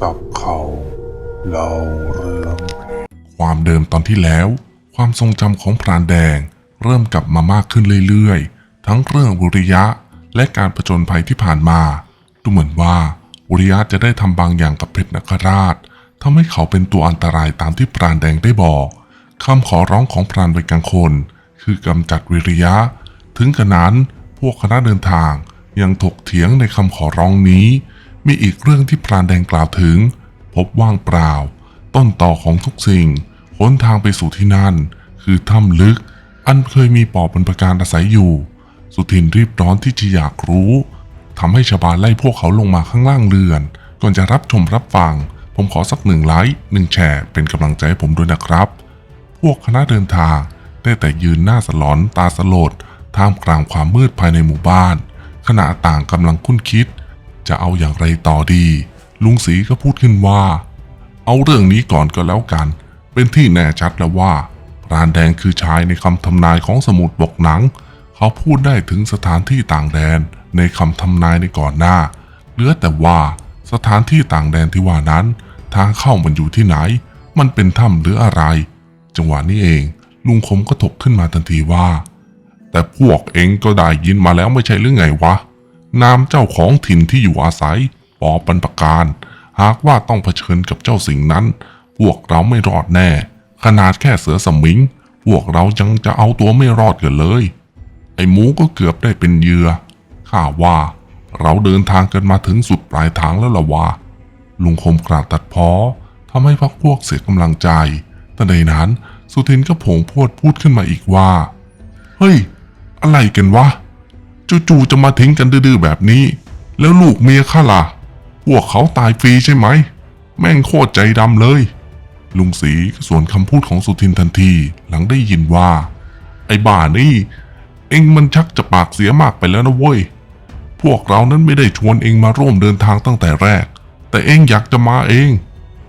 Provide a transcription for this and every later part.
จับเขาเล่าเรื่อง ความเดิมตอนที่แล้ว ความทรงจำของพรานแดง เริ่มกลับมามากขึ้นเรื่อยๆ ทั้งเรื่องวิริยะและการผจญภัยที่ผ่านมา ดูเหมือนว่าวิริยะจะได้ทำบางอย่างกับเพชรนคราชทำให้เขาเป็นตัวอันตรายตามที่พรานแดงได้บอกคำขอร้องของพรานใบกลางคน คือกำจัดวิริยะ ถึงกระนั้นพวกคณะเดินทางยังถกเถียงในคำขอร้องนี้ มีอีกเรื่องที่พรานแดงกล่าวถึง พบว่างเปล่า ต้นต่อของทุกสิ่งหนทางไปสู่ที่นั่น คือถ้ำลึก อันเคยมีปอบเป็นประการอาศัยอยู่ สุทินรีบร้อนที่จะอยากรู้ทำให้ชาวบ้านไล่พวกเขาลงมาข้างล่างเรือน ก่อนจะรับชมรับฟัง ผมขอสักหนึ่งไลค์หนึ่งแชร์เป็นกำลังใจให้ผมด้วยนะครับ พวกคณะเดินทางได้แต่ยืนหน้าสลอนตาสลดท่ามกลางความมืดภายในหมู่บ้าน ขณะต่างกำลังคุ้นคิด จะเอาอย่างไรต่อดี ลุงศรีก็พูดขึ้นว่า เอาเรื่องนี้ก่อนก็แล้วกัน เป็นที่แน่ชัดแล้วว่าพรานแดงคือชายในคำทำนายของสมุดบกหนัง เขาพูดได้ถึงสถานที่ต่างแดนในคำทำนายในก่อนหน้า เหลือแต่ว่าสถานที่ต่างแดนที่ว่านั้น ทางเข้ามันอยู่ที่ไหน มันเป็นถ้ำหรืออะไร จังหวะนี้เองลุงคมก็ถกขึ้นมาทันทีว่า แต่พวกเองก็ได้ยินมาแล้วไม่ใช่หรือไงวะ นามเจ้าของถิ่นที่อยู่อาศัยปอปันประการ หากว่าต้องเผชิญกับเจ้าสิ่งนั้น พวกเราไม่รอดแน่ ขนาดแค่เสือสมิง พวกเรายังจะเอาตัวไม่รอดกันเลย ไอ้หมูก็เกือบได้เป็นเหยื่อข้าว่า เราเดินทางกันมาถึงสุดปลายทางแล้วล่ะวะลุงคมกราดตัดพ้อทำให้พักพวกเสียกำลังใจ แต่ในนั้นสุทินก็ผงพวดพูดขึ้นมาอีกว่า เฮ้ย อะไรกันวะ จู่ๆจะมาทิ้งกันดื้อๆแบบนี้ แล้วลูกเมียข้าล่ะ พวกเขาตายฟรีใช่ไหม แม่งโคตรใจดำเลย ลุงศรีก็สวนคำพูดของสุทินทันทีหลังได้ยินว่า ไอ้บ้านี่เอ็งมันชักจะปากเสียมากไปแล้วนะเว้ย พวกเรานั้นไม่ได้ชวนเองมาร่วมเดินทางตั้งแต่แรก แต่เองอยากจะมาเอง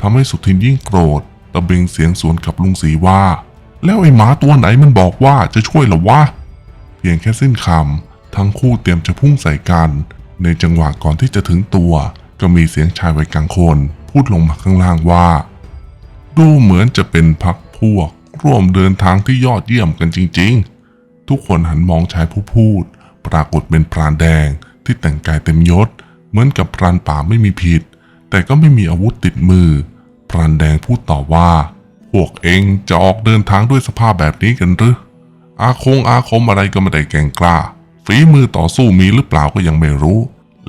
ทำให้สุทินยิ่งโกรธตะเบงเสียงสวนกับลุงศรีว่า แล้วไอ้หมาตัวไหนมันบอกว่าจะช่วยหรอวะ เพียงแค่สิ้นคำ ทั้งคู่เตรียมจะพุ่งใส่กัน ในจังหวะก่อนที่จะถึงตัว ก็มีเสียงชายวัยกลางคน พูดลงมาข้างล่างว่า ดูเหมือนจะเป็นพักพวก ร่วมเดินทางที่ยอดเยี่ยมกันจริง ๆ ทุกคนหันมองชายผู้พูด ปรากฏเป็นพรานแดงที่แต่งกายเต็มยศ เหมือนกับพรานป่าไม่มีผิด แต่ก็ไม่มีอาวุธติดมือ พรานแดงพูดต่อว่า พวกเองจะออกเดินทางด้วยสภาพแบบนี้กันหรืออาคงอาคมอะไรก็ไม่ได้แก่งกล้า ฝีมือต่อสู้มีหรือเปล่าก็ยังไม่รู้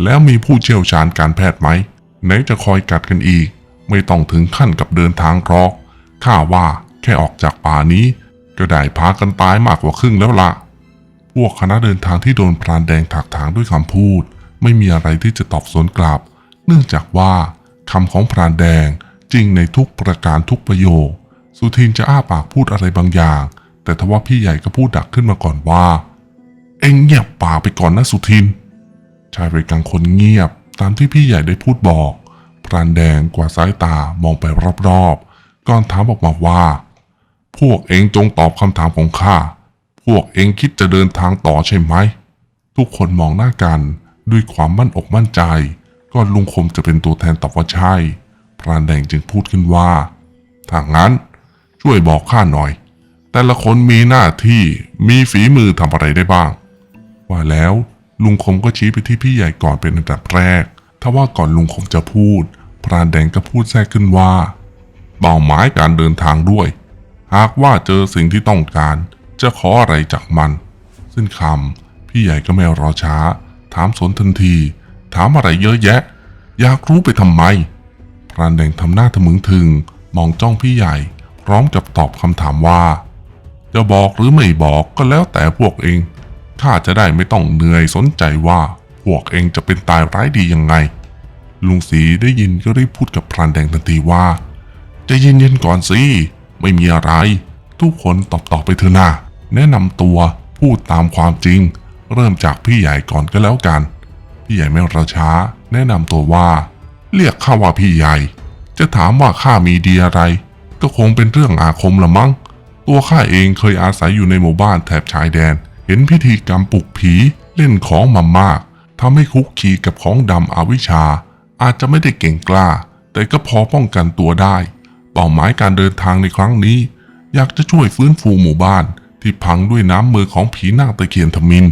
แล้วมีผู้เชี่ยวชาญการแพทย์ไหม ไหนจะคอยกัดกันอีก ไม่ต้องถึงขั้นกับเดินทางรอกข้าว่าแค่ออกจากป่านี้ ก็ได้พากันตายมากกว่าครึ่งแล้วละพวกคณะเดินทางที่โดนพรานแดงถักถางด้วยคำพูด ไม่มีอะไรที่จะตอบสวนกลับ เนื่องจากว่าคำของพรานแดงจริงในทุกประการทุกประโยค สุทินจะอ้าปากพูดอะไรบางอย่าง แต่ทว่าพี่ใหญ่ก็พูดดักขึ้นมาก่อนว่า เอ็งเงียบปากไปก่อนนะสุทิน ชายวัยกลางคนเงียบตามที่พี่ใหญ่ได้พูดบอก พรานแดงกว่าดสายตามองไปรอบๆ ก่อนถามออกมาว่า พวกเองจงตอบคำถามของข้า พวกเองคิดจะเดินทางต่อใช่ไหม ทุกคนมองหน้ากันด้วยความมั่นอกมั่นใจ ก่อนลุงคมจะเป็นตัวแทนตอบว่าใช่ พรานแดงจึงพูดขึ้นว่า ถ้างั้นช่วยบอกข้าหน่อย แต่ละคนมีหน้าที่มีฝีมือทำอะไรได้บ้าง ว่าแล้ว ลุงคมก็ชี้ไปที่พี่ใหญ่ก่อนเป็นอันดับแรกถ้าว่าก่อนลุงคมจะพูด พรานแดงก็พูดแทรกขึ้นว่าเป้าหมายการเดินทางด้วย หากว่าเจอสิ่งที่ต้องการ จะขออะไรจากมันซึ่งคำพี่ใหญ่ก็ไม่รอช้า ถามสนทันที ถามอะไรเยอะแยะ อยากรู้ไปทำไม พรานแดงทำหน้าทะมึงถึง มองจ้องพี่ใหญ่ พร้อมกับตอบคำถามว่า จะบอกหรือไม่บอกก็แล้วแต่พวกเอง ข้าจะได้ไม่ต้องเหนื่อยสนใจว่าพวกเองจะเป็นตายร้ายดียังไง ลุงศรีได้ยินก็รีบพูดกับพรานแดงทันทีว่าจะเย็นๆก่อนสิไม่มีอะไร ทุกคนตอบตอบไปเถอะนะแนะนำตัวพูดตามความจริง เริ่มจากพี่ใหญ่ก่อนก็แล้วกัน พี่ใหญ่ไม่รอช้า แนะนำตัวว่า เรียกข้าว่าพี่ใหญ่ จะถามว่าข้ามีดีอะไร ก็คงเป็นเรื่องอาคมละมั้งตัวข้าเองเคยอาศัยอยู่ในหมู่บ้านแถบชายแดน เห็นพิธีกรรมปลุกผีเล่นของมามากทำให้คุกคีกับของดำอวิชา อาจจะไม่ได้เก่งกล้า แต่ก็พอป้องกันตัวได้ เป้าหมายการเดินทางในครั้งนี้ อยากจะช่วยฟื้นฟูหมู่บ้าน ที่พังด้วยน้ำมือของผีนางตะเคียนทมิน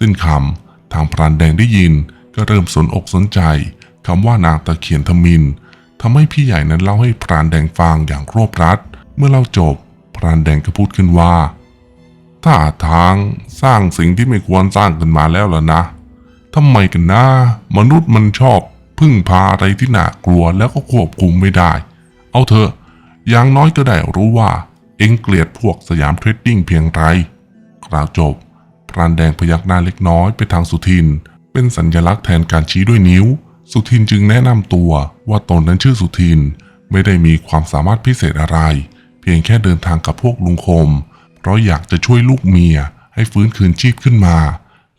สิ้นคำทางพรานแดงได้ยินก็เริ่มสนอกสนใจคำว่านางตะเคียนทมินทำให้พี่ใหญ่นั้นเล่าให้พรานแดงฟังอย่างรวบรัด เมื่อเล่าจบ พรานแดงก็พูดขึ้นว่า ถ้าทางสร้างสิ่งที่ไม่ควรสร้างกันมาแล้วล่ะนะทำไมกันนะ มนุษย์มันชอบพึ่งพาอะไรที่น่ากลัวแล้วก็ควบคุมไม่ได้ เอาเถอะอย่างน้อยก็ได้รู้ว่า เอ็งเกลียดพวกสยามเทรดดิ้งเพียงไรกล่าวจบ พรานแดงพยักหน้าเล็กน้อยไปทางสุทิน เป็นสัญลักษณ์แทนการชี้ด้วยนิ้ว สุทินจึงแนะนำตัวว่าตนนั้นชื่อสุทิน ไม่ได้มีความสามารถพิเศษอะไร เพียงแค่เดินทางกับพวกลุงคม ราะอยากจะช่วยลูกเมียให้ฟื้นคืนชีพขึ้นมา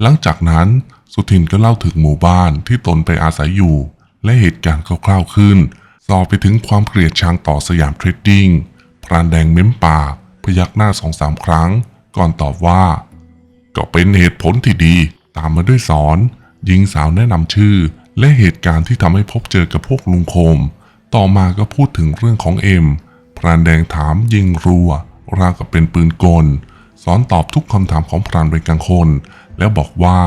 หลังจากนั้นสุทินก็เล่าถึงหมู่บ้านที่ตนไปอาศัยอยู่ และเหตุการณ์คร่าวๆขึ้นสอบไปถึงความเกลียดชังต่อสยามเทรดดิ้งพรานแดงเม้มปากพยักหน้าสองสามครั้ง ก่อนตอบว่า ก็เป็นเหตุผลที่ดี ตามมาด้วยสอนหญิงสาวแนะนำชื่อ และเหตุการณ์ที่ทำให้พบเจอกับพวกลุงคม ต่อมาก็พูดถึงเรื่องของเอ็มพรานแดงถามยิงรัว ราวกับเป็นปืนกล สอนตอบทุกคำถามของพรานเวกังคน แล้วบอกว่า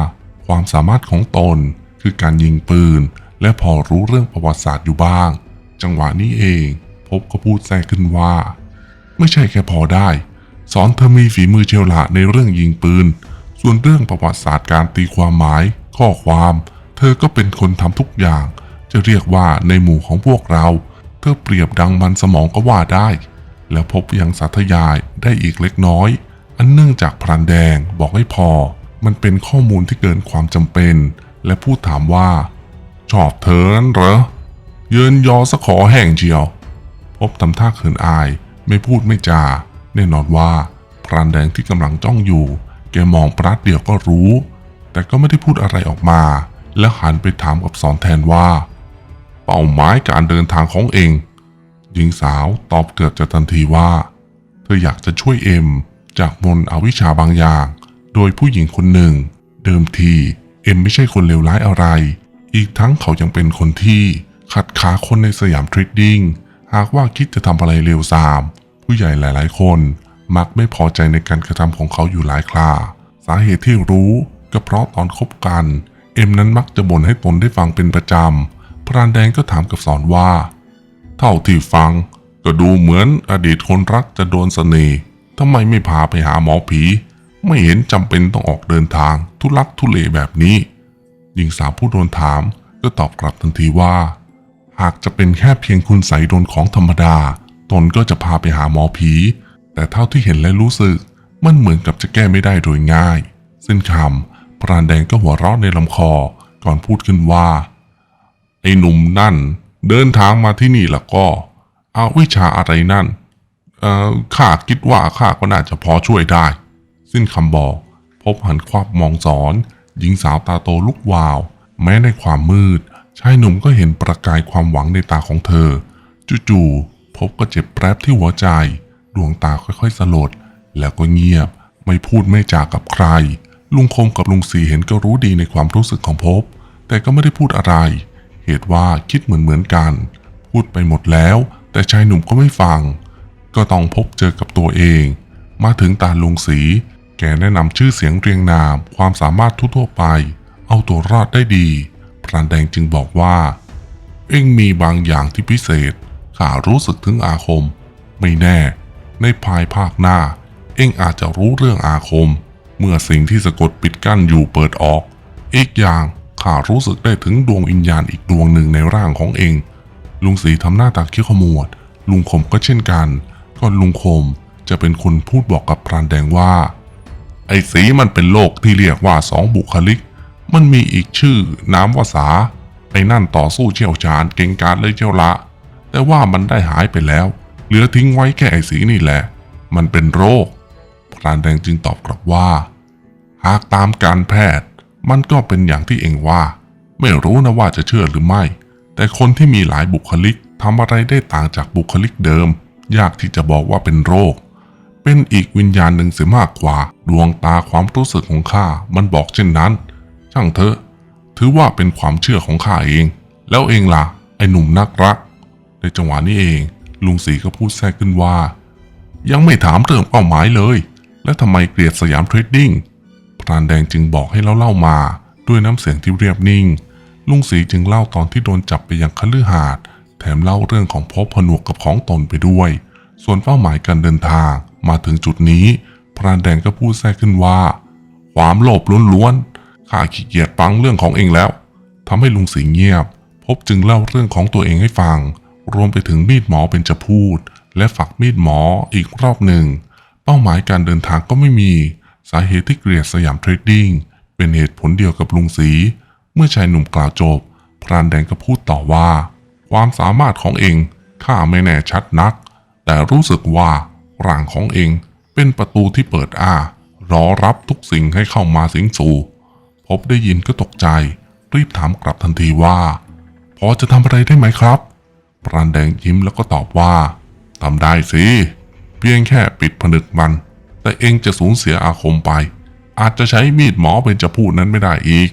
ความสามารถของตนคือการยิงปืน และพอรู้เรื่องประวัติศาสตร์อยู่บ้าง จังหวะนี้เอง พบก็พูดแทรกขึ้นว่า ไม่ใช่แค่พอได้ สอนเธอมีฝีมือเชยวละในเรื่องยิงปืน ส่วนเรื่องประวัติศาสตร์การตีความหมาย ข้อความ เธอก็เป็นคนทำทุกอย่าง จะเรียกว่าในหมู่ของพวกเรา เธอเปรียบดังมันสมองก็ว่าได้ แล้วพบยังสาธยายได้อีกเล็กน้อย อันเนื่องจากพรานแดงบอกให้พอ มันเป็นข้อมูลที่เกินความจำเป็น และพูดถามว่า ชอบเธอนั้นเหรอ เยินยอสะขอแห่งเจียว พบทำท่าเขินอาย ไม่พูดไม่จา แน่นอนว่า พรานแดงที่กำลังจ้องอยู่ แกมองปราดเดียวก็รู้ แต่ก็ไม่ได้พูดอะไรออกมา แล้วหันไปถามกับสอนแทนว่า เป้าหมายการเดินทางของเอง หญิงสาวตอบเกือบจะทันทีว่า เธออยากจะช่วยเอ็มจากมนอวิชาบางอย่าง โดยผู้หญิงคนหนึ่ง เดิมทีเอ็มไม่ใช่คนเลวร้ายอะไร อีกทั้งเขายังเป็นคนที่ขัดขาคนในสยามเทรดดิ้งหากว่าคิดจะทำอะไรเลวทราม ผู้ใหญ่หลาย ๆ คนมักไม่พอใจในการกระทำของเขาอยู่หลายครา สาเหตุที่รู้ก็เพราะตอนคบกัน เอ็มนั้นมักจะบ่นให้ตนได้ฟังเป็นประจำพรานแดงก็ถามกับสอนว่า เท่าที่ฟัง ก็ดูเหมือนอดีตคนรักจะโดนเสน่ห์ทำไมไม่พาไปหาหมอผี ไม่เห็นจำเป็นต้องออกเดินทางทุลักทุเลแบบนี้ หญิงสาวผู้โดนถามก็ตอบกลับทันทีว่า หากจะเป็นแค่เพียงคุณใสโดนของธรรมดา ตนก็จะพาไปหาหมอผี แต่เท่าที่เห็นและรู้สึก มันเหมือนกับจะแก้ไม่ได้โดยง่าย สิ้นคำพรานแดงก็หัวเราะในลำคอก่อนพูดขึ้นว่าไอ้หนุ่มนั่น เดินทางมาที่นี่แล้วก็เอาวิชาอะไรนั่นข้าคิดว่าข้าก็น่าจะพอช่วยได้ สิ้นคำบอก พบหันควับมองสอน หญิงสาวตาโตลุกวาว แม้ในความมืด ชายหนุ่มก็เห็นประกายความหวังในตาของเธอ จู่ๆพบก็เจ็บแปรบที่หัวใจ ดวงตาค่อยๆสลด แล้วก็เงียบ ไม่พูดไม่จากับใคร ลุงคมกับลุงสีเห็นก็รู้ดีในความรู้สึกของพบ แต่ก็ไม่ได้พูดอะไร เหตุว่าคิดเหมือนเหมือนๆกัน พูดไปหมดแล้ว แต่ชายหนุ่มก็ไม่ฟัง ก็ต้องพบเจอกับตัวเอง มาถึงตาลุงสี แกแนะนำชื่อเสียงเรียงนาม ความสามารถทั่วๆไป เอาตัวรอดได้ดีพรานแดงจึงบอกว่า เอ็งมีบางอย่างที่พิเศษข้ารู้สึกถึงอาคม ไม่แน่ ในภายภาคหน้า เอ็งอาจจะรู้เรื่องอาคม เมื่อสิ่งที่สะกดปิดกั้นอยู่เปิดออก อีกอย่าง ข้ารู้สึกได้ถึงดวงวิญญาณอีกดวงหนึ่งในร่างของเอง ลุงสีทำหน้าตาเขี้วขมวด ลุงคมก็เช่นกันก่อนลุงคมจะเป็นคนพูดบอกกับพรานแดงว่า ไอ้สีมันเป็นโรคที่เรียกว่าสองบุคลิก มันมีอีกชื่อน้ำวาสา ไอ้นั่นต่อสู้เชี่ยวชาญเก่งกาจเลยเจ้าละ แต่ว่ามันได้หายไปแล้ว เหลือทิ้งไว้แค่ไอ้สีนี่แหละ มันเป็นโรคพรานแดงจึงตอบกลับว่า หากตามการแพทย์ มันก็เป็นอย่างที่เองว่า ไม่รู้นะว่าจะเชื่อหรือไม่ แต่คนที่มีหลายบุคลิกทำอะไรได้ต่างจากบุคลิกเดิม ยากที่จะบอกว่าเป็นโรค เป็นอีกวิญญาณหนึ่งเสียมากกว่า ดวงตาความรู้สึกของข้ามันบอกเช่นนั้น ช่างเถอะ ถือว่าเป็นความเชื่อของข้าเอง แล้วเองล่ะ ไอ้หนุ่มนักรัก ในจังหวะนี้เอง ลุงศรีก็พูดแทรกขึ้นว่า ยังไม่ถามเรื่องเป้าหมายเลย และทำไมเกลียดสยามเทรดดิ้ง รานแดงจึงบอกให้เล่าเล่ามา ด้วยน้ำเสียงที่เรียบนิ่ง ลุงศรีจึงเล่าตอนที่โดนจับไปยังคฤหาสน์แถมเล่าเรื่องของพบผนวกกับของตนไปด้วย ส่วนเป้าหมายการเดินทางมาถึงจุดนี้ พรานแดงก็พูดแทรกขึ้นว่า ความโลภล้วนๆข้าขี้เกียจฟังเรื่องของเองแล้วทำให้ลุงศรีเงียบ พบจึงเล่าเรื่องของตัวเองให้ฟัง รวมไปถึงมีดหมอเป็นจะพูด และฝักมีดหมออีกรอบหนึ่ง เป้าหมายการเดินทางก็ไม่มี สาเหตุที่เกลียดสยามเทรดดิ้งเป็นเหตุผลเดียวกับลุงศรีเมื่อชายหนุ่มกล่าวจบ พรานแดงก็พูดต่อว่า ความสามารถของเองข้าไม่แน่ชัดนัก แต่รู้สึกว่าร่างของเองเป็นประตูที่เปิดอ้ารอรับทุกสิ่งให้เข้ามาสิงสู่ พบได้ยินก็ตกใจ รีบถามกลับทันทีว่า พอจะทำอะไรได้ไหมครับ พรานแดงยิ้มแล้วก็ตอบว่าทำได้สิ เพียงแค่ปิดผนึกมัน แต่เองจะสูญเสียอาคมไป อาจจะใช้มีดหมอเป็นจะพูดนั้นไม่ได้อีก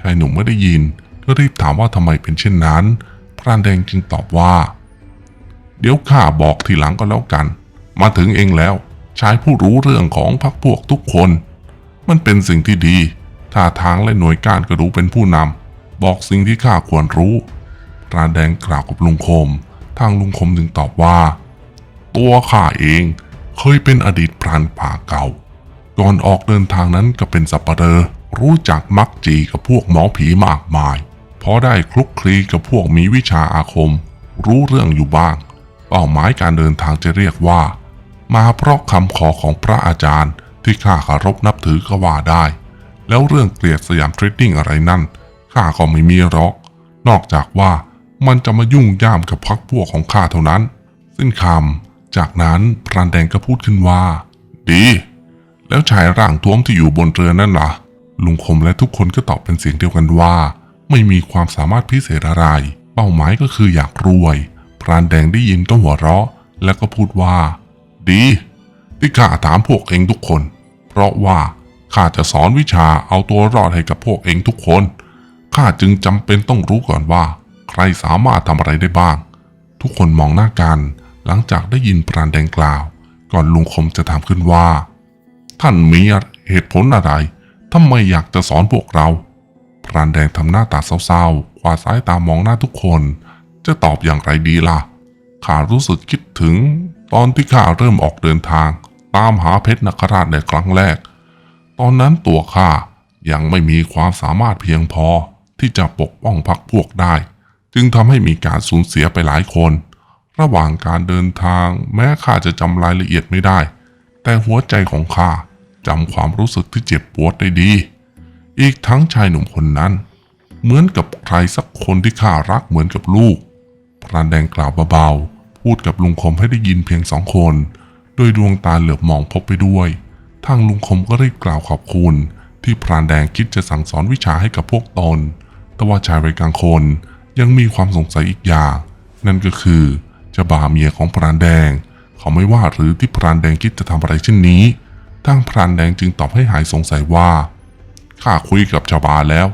ชายหนุ่มไม่ได้ยิน ก็รีบถามว่าทำไมเป็นเช่นนั้น พรานแดงจึงตอบว่า เดี๋ยวข้าบอกทีหลังก็แล้วกัน มาถึงเองแล้วชายผู้รู้เรื่องของพรรคพวกทุกคน มันเป็นสิ่งที่ดีท่าทางและหน่วยการก็รู้เป็นผู้นำบอกสิ่งที่ข้าควรรู้พรานแดงกล่าวกับลุงคม ทางลุงคมจึงตอบว่า ตัวข้าเอง เคยเป็นอดีตพรานป่าเก่า ก่อนออกเดินทางนั้นก็เป็นสับปะเลอรู้จักมักจีกับพวกหมอผีมากมายพอได้คลุกคลีกับพวกมีวิชาอาคม รู้เรื่องอยู่บ้าง เป้าหมายการเดินทางจะเรียกว่า มาเพราะคำขอของพระอาจารย์ที่ข้าเคารพนับถือก็ว่าได้ แล้วเรื่องเกลียดสยามเทรดดิ้งอะไรนั่นข้าก็ไม่มีหรอก นอกจากว่ามันจะมายุ่งย่ามกับพักพวกของข้าเท่านั้นสิ้นคำ จากนั้นพรานแดงก็พูดขึ้นว่า ดี แล้วชายร่างท้วมที่อยู่บนเรือนั่นล่ะ ลุงคมและทุกคนก็ตอบเป็นเสียงเดียวกันว่า ไม่มีความสามารถพิเศษอะไร เป้าหมายก็คืออยากรวย พรานแดงได้ยินก็หัวเราะ แล้วก็พูดว่า ดีที่ข้าถามพวกเองทุกคน เพราะว่าข้าจะสอนวิชาเอาตัวรอดให้กับพวกเองทุกคนข้าจึงจำเป็นต้องรู้ก่อนว่า ใครสามารถทำอะไรได้บ้าง ทุกคนมองหน้ากัน หลังจากได้ยินพรานแดงกล่าว ก่อนลุงคมจะถามขึ้นว่า ท่านมีเหตุผลอะไรทำไมอยากจะสอนพวกเรา พรานแดงทำหน้าตาเศร้าๆกวาดสายตามองหน้าทุกคน จะตอบอย่างไรดีล่ะ ข้ารู้สึกคิดถึง ตอนที่ข้าเริ่มออกเดินทาง ตามหาเพชรนคราชในครั้งแรก ตอนนั้นตัวข้ายังไม่มีความสามารถเพียงพอที่จะปกป้องพักพวกได้ จึงทำให้มีการสูญเสียไปหลายคน ระหว่างการเดินทางแม้ข้าจะจำรายละเอียดไม่ได้ แต่หัวใจของข้าจำความรู้สึกที่เจ็บปวดได้ดี อีกทั้งชายหนุ่มคนนั้น เหมือนกับใครสักคนที่ข้ารักเหมือนกับลูก พรานแดงกล่าวเบาๆ พูดกับลุงคมให้ได้ยินเพียงสองคน โดยดวงตาเหลือบมองพบไปด้วย ทางลุงคมก็รีบกล่าวขอบคุณ ที่พรานแดงคิดจะสั่งสอนวิชาให้กับพวกตน แต่ว่าชายวัยกลางคนยังมีความสงสัยอีกอย่าง นั่นก็คือ จะบาเมียของพรานแดง เขาไม่ว่าหรือที่พรานแดงคิดจะทำอะไรเช่นนี้ทางพรานแดงจึงตอบให้หายสงสัยว่าข้าคุยกับชาวบาแล้ว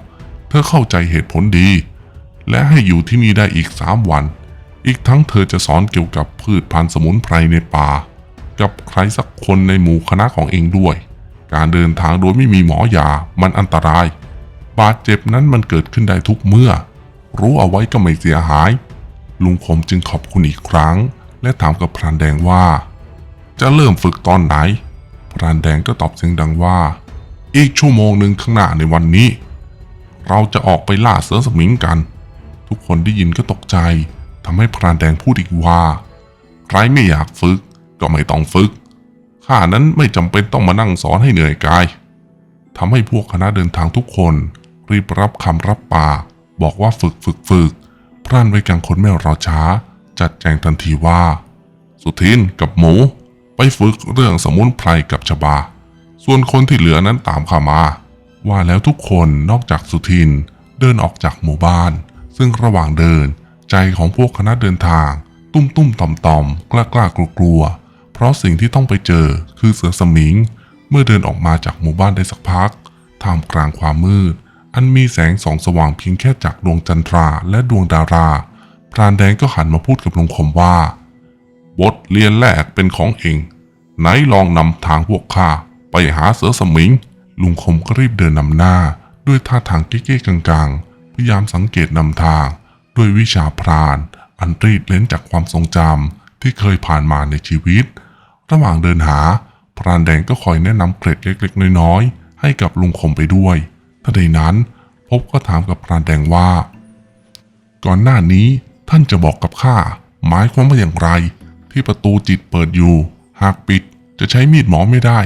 เธอเข้าใจเหตุผลดี และให้อยู่ที่นี่ได้อีกสามวัน อีกทั้งเธอจะสอนเกี่ยวกับพืชพันธุ์สมุนไพรในป่า กับใครสักคนในหมู่คณะของเองด้วย การเดินทางโดยไม่มีหมอยามันอันตราย บาดเจ็บนั้นมันเกิดขึ้นได้ทุกเมื่อ รู้เอาไว้ก็ไม่เสียหาย ลุงคมจึงขอบคุณอีกครั้ง และถามกับพรานแดงว่า จะเริ่มฝึกตอนไหน พรานแดงก็ตอบเสียงดังว่า อีกชั่วโมงหนึ่งข้างหน้าในวันนี้ เราจะออกไปล่าเสือสมิงกัน ทุกคนได้ยินก็ตกใจทำให้พรานแดงพูดอีกว่า ใครไม่อยากฝึกก็ไม่ต้องฝึกข้านั้นไม่จำเป็นต้องมานั่งสอนให้เหนื่อยกายทำให้พวกคณะเดินทางทุกคน รีบรับคำรับปากบอกว่าฝึกฝึกฝึก พร่านไว้กลางคนไม่รอช้า จัดแจงทันทีว่า สุทินกับหมู ไปฝึกเรื่องสมุนไพรกับชบา ส่วนคนที่เหลือนั้นตามข้ามา ว่าแล้วทุกคนนอกจากสุทินเดินออกจากหมู่บ้าน ซึ่งระหว่างเดินใจของพวกคณะเดินทาง ตุ้มตุ้มต่อมต่อมกล้ากล้ากลัวกลัว เพราะสิ่งที่ต้องไปเจอคือเสือสมิง เมื่อเดินออกมาจากหมู่บ้านได้สักพักท่ามกลางความมืด อันมีแสงสองสว่างเพียงแค่จากดวงจันทราและดวงดาราพพรานแดงก็หันมาพูดกับลุงคมว่า บทเรียนแรกเป็นของเอง ไหนลองนำทางพวกข้าไปหาเสือสมิง ลุงคมก็รีบเดินนำหน้า ด้วยท่าทางเก๊ๆกลางๆ พยายามสังเกตนำทาง ด้วยวิชาพราน อันรีดเล้นจากความทรงจำที่เคยผ่านมาในชีวิต ระหว่างเดินหา พรานแดงก็คอยแนะนำเกร็ดเล็กๆน้อยๆให้กับลุงคมไปด้วย ทันใดนั้นพบก็ถามกับพรานแดงว่า ก่อนหน้านี้ท่านจะบอกกับข้าหมายความว่าอย่างไร ที่ประตูจิตเปิดอยู่ หากปิดจะใช้มีดหมอไม่ได้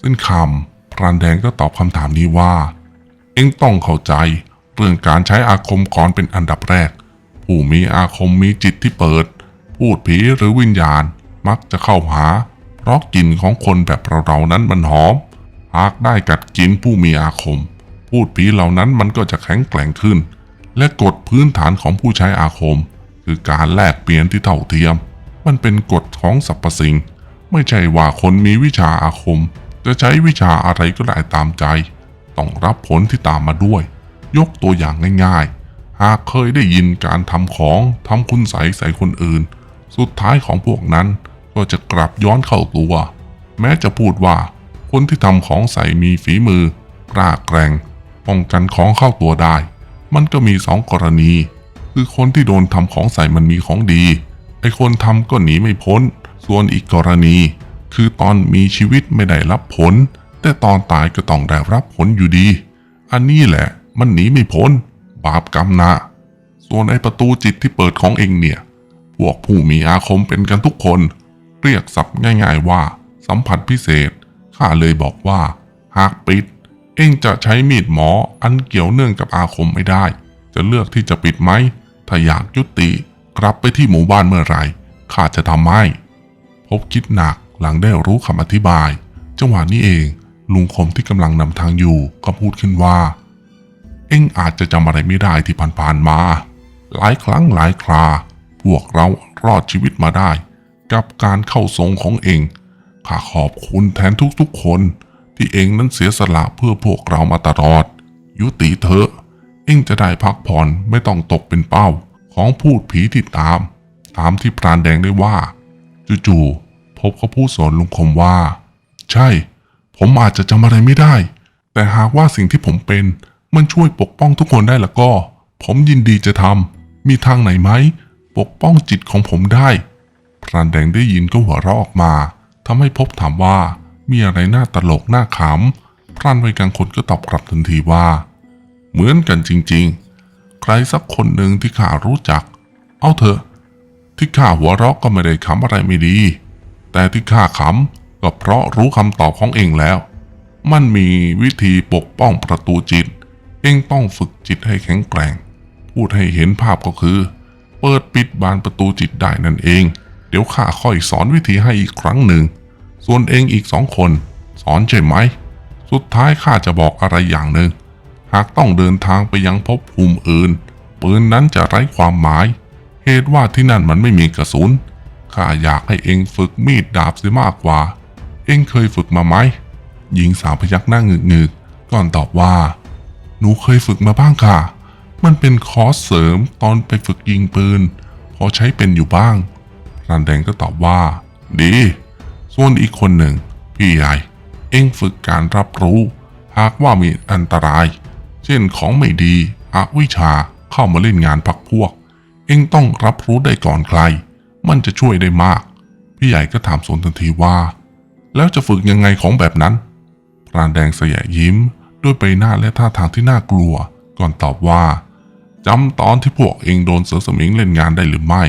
ซึ่งคำพรานแดงก็ตอบคำถามนี้ว่า เอ็งต้องเข้าใจ เรื่องการใช้อาคมก่อนเป็นอันดับแรก ผู้มีอาคมมีจิตที่เปิด พูดผีหรือวิญญาณมักจะเข้าหา เพราะกลิ่นของคนแบบเราๆนั้นมันหอม หากได้กัดกินผู้มีอาคม พูดผีเหล่านั้นมันก็จะแข็งแกร่งขึ้น และกฎพื้นฐานของผู้ใช้อาคม คือการแลกเปลี่ยนที่เท่าเทียม มันเป็นกฎของสรรพสิ่ง ไม่ใช่ว่าคนมีวิชาอาคม จะใช้วิชาอะไรก็ได้ตามใจ ต้องรับผลที่ตามมาด้วย ยกตัวอย่างง่ายๆ หากเคยได้ยินการทำของทำคุณใสใส่คนอื่น สุดท้ายของพวกนั้นก็จะกลับย้อนเข้าตัว แม้จะพูดว่าคนที่ทำของใส่มีฝีมือกล้าแกร่ง ป้องกันของเข้าตัวได้ มันก็มีสองกรณี คือคนที่โดนทำของใส่มันมีของดี ไอคนทำก็หนีไม่พ้น ส่วนอีกกรณี คือตอนมีชีวิตไม่ได้รับผล แต่ตอนตายก็ต้องได้รับผลอยู่ดี อันนี้แหละมันหนีไม่พ้น บาปกรรมนะส่วนไอประตูจิตที่เปิดของเองเนี่ย พวกผู้มีอาคมเป็นกันทุกคน เรียกศัพท์ง่าย ๆว่า สัมผัสพิเศษข้าเลยบอกว่า หากปิด เองจะใช้มีดหมออันเกี่ยวเนื่องกับอาคมไม่ได้ จะเลือกที่จะปิดไหม ถ้าอยากยุติกลับไปที่หมู่บ้านเมื่อไหร่ข้าจะทำให้พบคิดหนักหลังได้รู้คำอธิบาย จังหวะนี้เอง ลุงคมที่กำลังนำทางอยู่ก็พูดขึ้นว่า เอ็งอาจจะจำอะไรไม่ได้ที่ผ่านๆมา หลายครั้งหลายครา พวกเรารอดชีวิตมาได้ กับการเข้าทรงของเองข้าขอบคุณแทนทุกๆคน ที่เองนั้นเสียสละเพื่อพวกเรามาตลอด ยุติเถอะ เองจะได้พักผ่อนไม่ต้องตกเป็นเป้า ของพูดผีที่ตาม ตามที่พรานแดงได้ว่า จู่ๆพบเขาพูดสอนลุงคมว่า ใช่ ผมอาจจะจำอะไรไม่ได้ แต่หากว่าสิ่งที่ผมเป็น มันช่วยปกป้องทุกคนได้ล้วก็ ผมยินดีจะทำมีทางไหนไหมปกป้องจิตของผมได้ พรานแดงได้ยินก็หัวเราะออกมาทำให้พบถามว่า มีอะไรน่าตลกน่าขำพรานวัยกลางคนก็ตอบกลับทันทีว่า เหมือนกันจริงๆ ใครสักคนหนึ่งที่ข้ารู้จัก เอาเถอะ ที่ข้าหัวเราะก็ไม่ได้ขำอะไรไม่ดี แต่ที่ข้าขำก็เพราะรู้คำตอบของเองแล้ว มันมีวิธีปกป้องประตูจิต เองต้องฝึกจิตให้แข็งแกร่ง พูดให้เห็นภาพก็คือ เปิดปิดบานประตูจิตได้นั่นเอง เดี๋ยวข้าค่อยสอนวิธีให้อีกครั้งหนึ่ง ส่วนเองอีกสองคน สอนใช่ไหม สุดท้ายข้าจะบอกอะไรอย่างหนึ่ง หากต้องเดินทางไปยังภพภูมิอื่น ปืนนั้นจะไร้ความหมาย เหตุว่าที่นั่นมันไม่มีกระสุน ข้าอยากให้เองฝึกมีดดาบเสียมากกว่า เองเคยฝึกมาไหม หญิงสาวพยักหน้าเงึกๆก่อนตอบว่า หนูเคยฝึกมาบ้างค่ะ มันเป็นคอร์สเสริมตอนไปฝึกยิงปืน พอใช้เป็นอยู่บ้างรันแดงก็ตอบว่า ดี ส่วนอีกคนหนึ่ง พี่ใหญ่เอ็งฝึกการรับรู้ หากว่ามีอันตราย เช่นของไม่ดีอวิชาเข้ามาเล่นงานพักพวก เอ็งต้องรับรู้ได้ก่อนใคร มันจะช่วยได้มาก พี่ใหญ่ก็ถามสวนทันทีว่า แล้วจะฝึกยังไงของแบบนั้นพรานแดงสยะยิ้ม ด้วยใบหน้าและท่าทางที่น่ากลัว ก่อนตอบว่าจำตอนที่พวกเองโดนเสือสมิงเล่นงานได้หรือไม่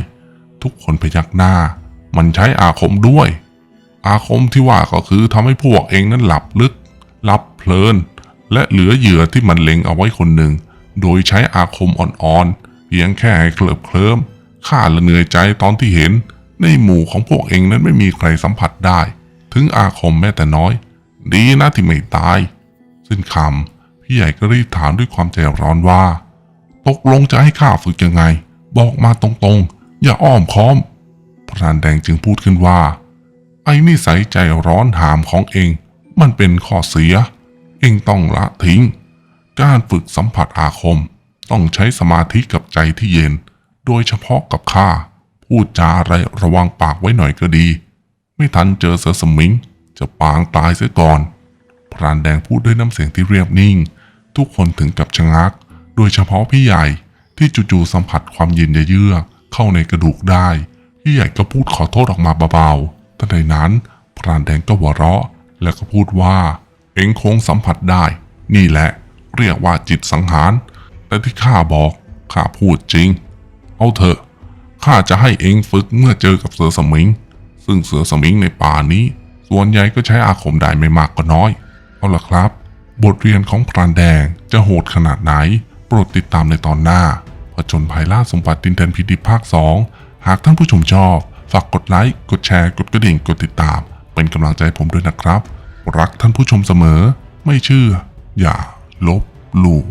ทุกคนพยักหน้า มันใช้อาคมด้วย อาคมที่ว่าก็คือทำให้พวกเองนั้นหลับลึก หลับเพลิน และเหลือเหยื่อที่มันเล็งเอาไว้คนหนึ่ง โดยใช้อาคมอ่อนๆ เพียงแค่ให้เคลิบเคลิ้มข้าละเหนื่อยใจตอนที่เห็น ในหมู่ของพวกเองนั้นไม่มีใครสัมผัสได้ ถึงอาคมแม้แต่น้อย ดีนะที่ไม่ตาย สิ้นคำพี่ใหญ่ก็รีบถามด้วยความใจร้อนว่า ตกลงจะให้ข้าฝึกยังไง บอกมาตรงๆ อย่าอ้อมค้อมพรานแดงจึงพูดขึ้นว่า นิสัยใจร้อนหามของเอง มันเป็นข้อเสีย เองต้องละทิ้ง การฝึกสัมผัสอาคม ต้องใช้สมาธิกับใจที่เย็น โดยเฉพาะกับข้า พูดจาอะไรระวังปากไว้หน่อยก็ดี ไม่ทันเจอเสือสมิง จะปางตายเสียก่อน พรานแดงพูดด้วยน้ำเสียงที่เรียบนิ่ง ทุกคนถึงกับชะงัก โดยเฉพาะพี่ใหญ่ที่จู่ๆสัมผัสความเย็นเยือกเข้าในกระดูกได้ พี่ใหญ่ก็พูดขอโทษออกมาเบาๆ ทันใดนั้นพรานแดงก็หัวเราะ แล้วก็พูดว่า เอ็งคงสัมผัสได้ นี่แหละ เรียกว่าจิตสังหาร แต่ที่ข้าบอกข้าพูดจริง เอาเถอะข้าจะให้เองฝึกเมื่อเจอกับเสือสมิง ซึ่งเสือสมิงในป่านี้ ส่วนใหญ่ก็ใช้อาคมได้ไม่มากก็น้อย เอาล่ะครับ บทเรียนของพรานแดงจะโหดขนาดไหน โปรดติดตามในตอนหน้าผจญภัยล่าสมบัติดินแดนพิดิภาค 2 หากท่านผู้ชมชอบ ฝากกดไลค์ กดแชร์ กดกระดิ่ง กดติดตาม เป็นกำลังใจผมด้วยนะครับ รักท่านผู้ชมเสมอ ไม่เชื่อ อย่าลบหลู่